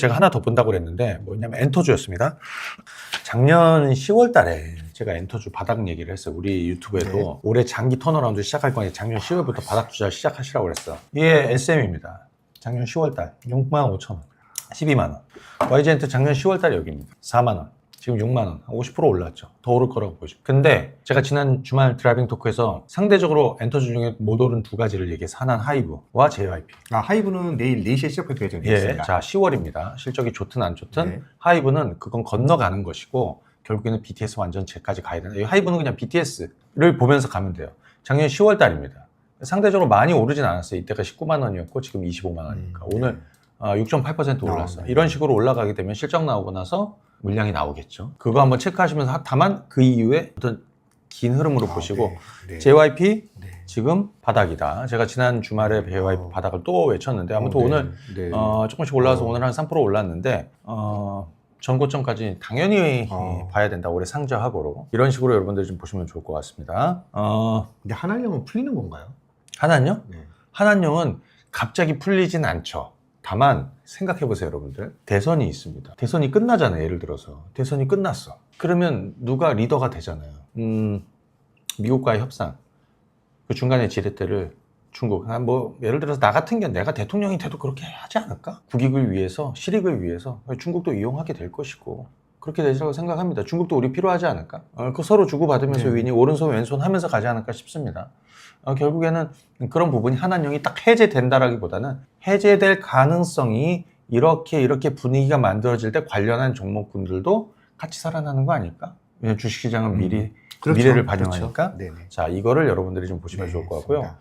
제가 하나 더 본다고 그랬는데 뭐냐면 엔터주였습니다. 작년 10월 달에 제가 엔터주 바닥 얘기를 했어요. 우리 유튜브에도 네. 올해 장기 턴어라운드 시작할 거니 작년 10월부터 바닥 투자 시작하시라고 그랬어. 이게 SM입니다. 작년 10월 달 6만 5천 원, 12만 원. YG엔트 작년 10월 달 여기입니다. 4만 원. 지금 6만 원, 50% 올랐죠. 더 오를 거라고 보죠. 근데 제가 지난 주말 드라이빙 토크에서 상대적으로 엔터주 중에 못 오른 두 가지를 얘기해서 하나는 하이브와 JYP. 아, 하이브는 내일 4시에 시작 발표 예정되어 예, 있습니다. 자 10월입니다. 실적이 좋든 안 좋든 네. 하이브는 그건 건너가는 것이고 결국에는 BTS 완전 제까지 가야 된다. 이 하이브는 그냥 BTS를 보면서 가면 돼요. 작년 10월 달입니다. 상대적으로 많이 오르진 않았어요. 이때가 19만 원이었고 지금 25만 원이니까 음, 오늘 어, 6.8% 올랐어요. 아, 네. 이런 식으로 올라가게 되면 실적 나오고 나서 물량이 나오겠죠. 그거 한번 체크하시면서 하- 다만 그 이후에 어떤 긴 흐름으로 아, 보시고 네. 네. JYP 네. 지금 바닥이다. 제가 지난 주말에 JYP 어. 바닥을 또 외쳤는데 아무튼 어, 네. 오늘 네. 어, 조금씩 올라와서 어. 오늘 한 3% 올랐는데 어, 전고점까지 당연히 어. 봐야 된다. 올해 상저하고로 이런 식으로 여러분들 좀 보시면 좋을 것 같습니다. 어, 근데 한알령은 풀리는 건가요? 한한령? 네. 한한령은 갑자기 풀리진 않죠. 다만 생각해 보세요, 여러분들. 대선이 있습니다. 대선이 끝나잖아요. 예를 들어서 대선이 끝났어. 그러면 누가 리더가 되잖아요. 음, 미국과의 협상. 그 중간에 지렛대를 중국, 아, 뭐 예를 들어서 나 같은 게 내가 대통령이 돼도 그렇게 하지 않을까? 국익을 위해서, 실익을 위해서 중국도 이용하게 될 것이고 그렇게 되리라고 생각합니다. 중국도 우리 필요하지 않을까? 어, 그 서로 주고받으면서 네. 윈이 오른손 왼손 하면서 가지 않을까 싶습니다. 어, 결국에는 그런 부분이 한한령이 딱 해제된다라기보다는 해제될 가능성이 이렇게 이렇게 분위기가 만들어질 때 관련한 종목군들도 같이 살아나는 거 아닐까? 왜냐면 주식시장은 음. 미리 그렇죠. 미래를 반영하니까. 그렇죠. 자 이거를 여러분들이 좀 보시면 네, 좋을 것 같고요.